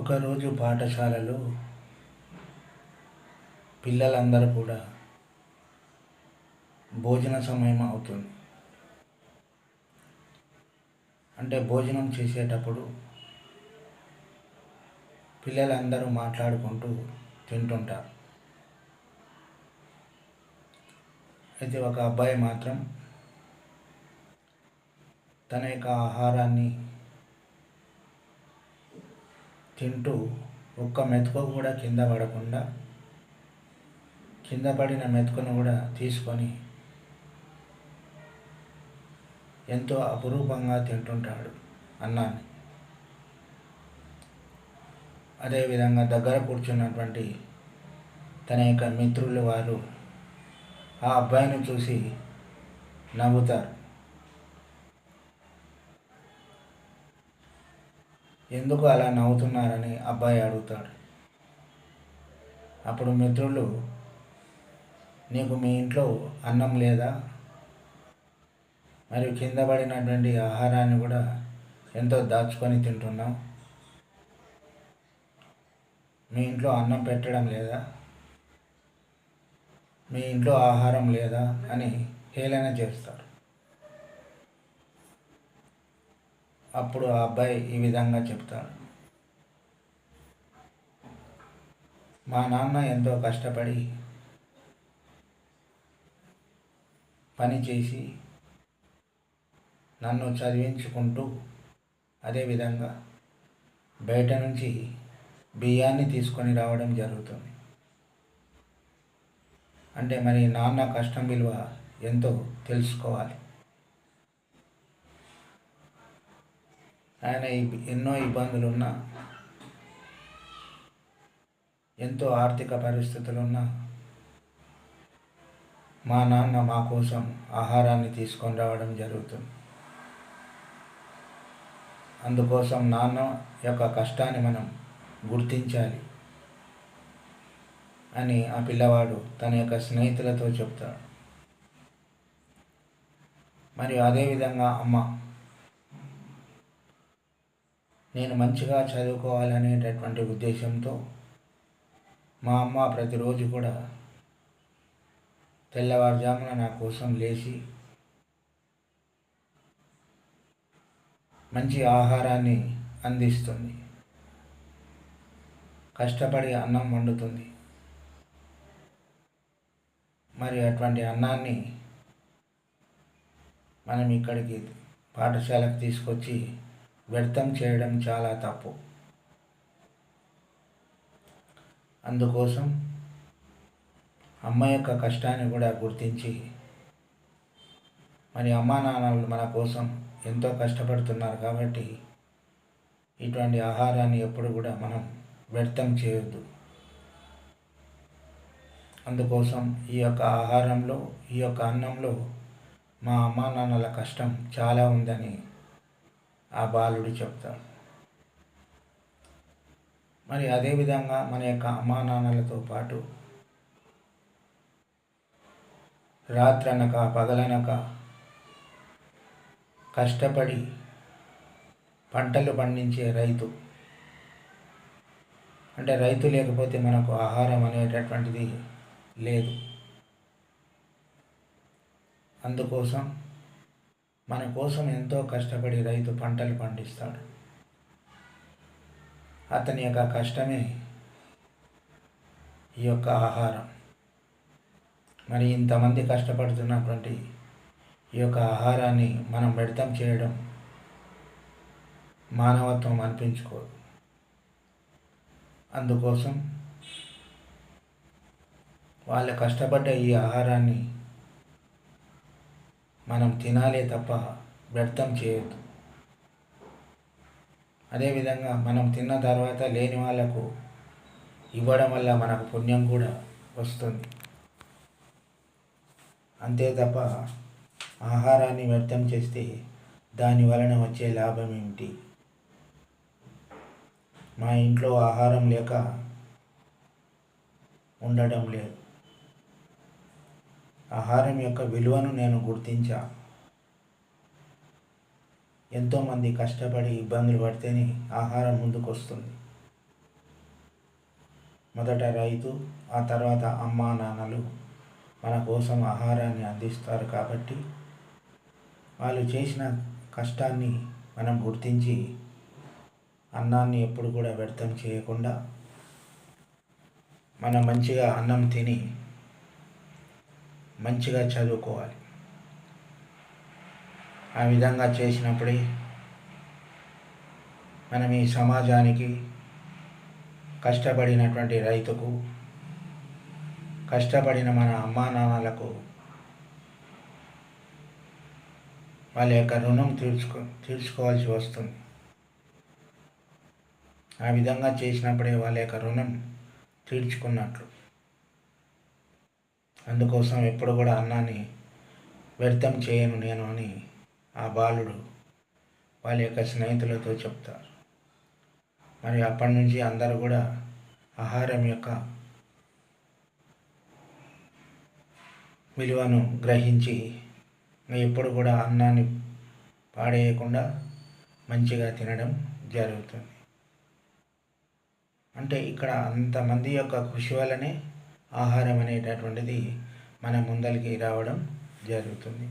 ఒకరోజు పాఠశాలలో పిల్లలందరూ కూడా భోజన సమయం అవుతుంది. అంటే భోజనం చేసేటప్పుడు పిల్లలందరూ మాట్లాడుకుంటూ తింటుంటారు. అయితే ఒక అబ్బాయి మాత్రం తన యొక్క ఆహారాన్ని తింటూ ఒక్క మెతుకు కూడా కింద పడకుండా కింద పడిన మెతుకును కూడా తీసుకొని ఎంతో అపురూపంగా తింటుంటాడు అన్నాన్ని. అదేవిధంగా దగ్గర కూర్చున్నటువంటి తన యొక్క మిత్రులు వారు ఆ అబ్బాయిని చూసి నవ్వుతారు. ఎందుకు అలా నవ్వుతున్నారని అబ్బాయి అడుగుతాడు. అప్పుడు మిత్రులు నీకు మీ ఇంట్లో అన్నం లేదా? మరియు కింద పడినటువంటి ఆహారాన్ని కూడా ఎంతో దాచుకొని తింటున్నాం మీ ఇంట్లో అన్నం పెట్టడం లేదా? మీ ఇంట్లో ఆహారం లేదా? అని హేళన చేస్తారు. అప్పుడు ఆ అబ్బాయి ఈ విధంగా చెప్తాడు. మా నాన్న ఎంతో కష్టపడి పని చేసి నన్ను చదివించుకుంటూ అదేవిధంగా బయట నుంచి బియ్యాన్ని తీసుకొని రావడం జరుగుతుంది. అంటే మరి నాన్న కష్టం విలువ ఎంతో తెలుసుకోవాలి. ఆయన ఎన్నో ఇబ్బందులున్నా ఎంతో ఆర్థిక పరిస్థితులున్నా మా నాన్న మా కోసం ఆహారాన్ని తీసుకొని రావడం జరుగుతుంది. అందుకోసం నాన్న యొక్క కష్టాన్ని మనం గుర్తించాలి అని ఆ పిల్లవాడు తన యొక్క స్నేహితులతో చెప్తాడు. మరియు అదేవిధంగా అమ్మ నేను మంచిగా చదువుకోవాలనేటటువంటి ఉద్దేశంతో మా అమ్మ ప్రతిరోజు కూడా తెల్లవారుజామున నా కోసం లేచి మంచి ఆహారాన్ని అందిస్తుంది. కష్టపడి అన్నం వండుతుంది. మరి అటువంటి అన్నాన్ని మనం ఇక్కడికి పాఠశాలకు తీసుకొచ్చి వ్యర్థం చేయడం చాలా తప్పు. అందుకోసం అమ్మ యొక్క కష్టాన్ని కూడా గుర్తించి మరి అమ్మా నాన్నలు మన కోసం ఎంతో కష్టపడుతున్నారు కాబట్టి ఇటువంటి ఆహారాన్ని ఎప్పుడు కూడా మనం వ్యర్థం చేయొద్దు. అందుకోసం ఈ యొక్క ఆహారంలో ఈ యొక్క అన్నంలో మా అమ్మా నాన్నల కష్టం చాలా ఉందని ఆ బాలుడు చెప్తాడు. మరి అదేవిధంగా మన యొక్క అమ్మా నాన్నలతో పాటు రాత్రనక పగలనక కష్టపడి పంటలు పండించే రైతు. అంటే రైతు లేకపోతే మనకు ఆహారం అనేటటువంటిది లేదు. అందుకోసం మన కోసం ఎంతో కష్టపడి రైతు పంటలు పండిస్తాడు. అతని యొక్క కష్టమే ఈ యొక్క ఆహారం. మరి ఇంతమంది కష్టపడుతున్నటువంటి ఈ యొక్క ఆహారాన్ని మనం వ్యర్థం చేయడం మానవత్వం అనిపించుకోదు. అందుకోసం వాళ్ళు కష్టపడ్డ ఈ ఆహారాన్ని మనం తినాలే తప్ప వ్యర్థం చేయొద్దు. అదేవిధంగా మనం తిన్న తర్వాత లేని వాళ్ళకు ఇవ్వడం వల్ల మనకు పుణ్యం కూడా వస్తుంది. అంతే తప్ప ఆహారాన్ని వ్యర్థం చేస్తే దాని వలన వచ్చే లాభం ఏమిటి? మా ఇంట్లో ఆహారం లేక ఉండడం లేదు. ఆహారం యొక్క విలువను నేను గుర్తించా. ఎంతోమంది కష్టపడి ఇబ్బందులు పడితేనే ఆహారం ముందుకు వస్తుంది మొదట రైతు ఆ తర్వాత అమ్మా నాన్నలు మన కోసం ఆహారాన్ని అందిస్తారు కాబట్టి వాళ్ళు చేసిన కష్టాన్ని మనం గుర్తించి అన్నాన్ని ఎప్పుడు కూడా వ్యర్థం చేయకుండా మనం మంచిగా అన్నం తిని మంచిగా చదువుకోవాలి. ఆ విధంగా చేసినప్పుడే మనం ఈ సమాజానికి కష్టపడినటువంటి రైతుకు కష్టపడిన మన అమ్మా నాన్నలకు వాళ్ళ యొక్క రుణం తీర్చుకో తీర్చుకోవాల్సి వస్తుంది. ఆ విధంగా చేసినప్పుడే వాళ్ళ యొక్క రుణం తీర్చుకున్నట్లు. అందుకోసం ఎప్పుడు కూడా అన్నాన్ని వ్యర్థం చేయను నేను అని ఆ బాలుడు వాళ్ళ యొక్క స్నేహితులతో చెప్తారు. మరి అప్పటి నుంచి అందరూ కూడా ఆహారం యొక్క విలువను గ్రహించి ఎప్పుడు కూడా అన్నాన్ని పాడేయకుండా మంచిగా తినడం జరుగుతుంది. అంటే ఇక్కడ అంతమంది యొక్క కృషి వల్లనే ఆహారం అనేటటువంటిది మన ముందరికి రావడం జరుగుతుంది.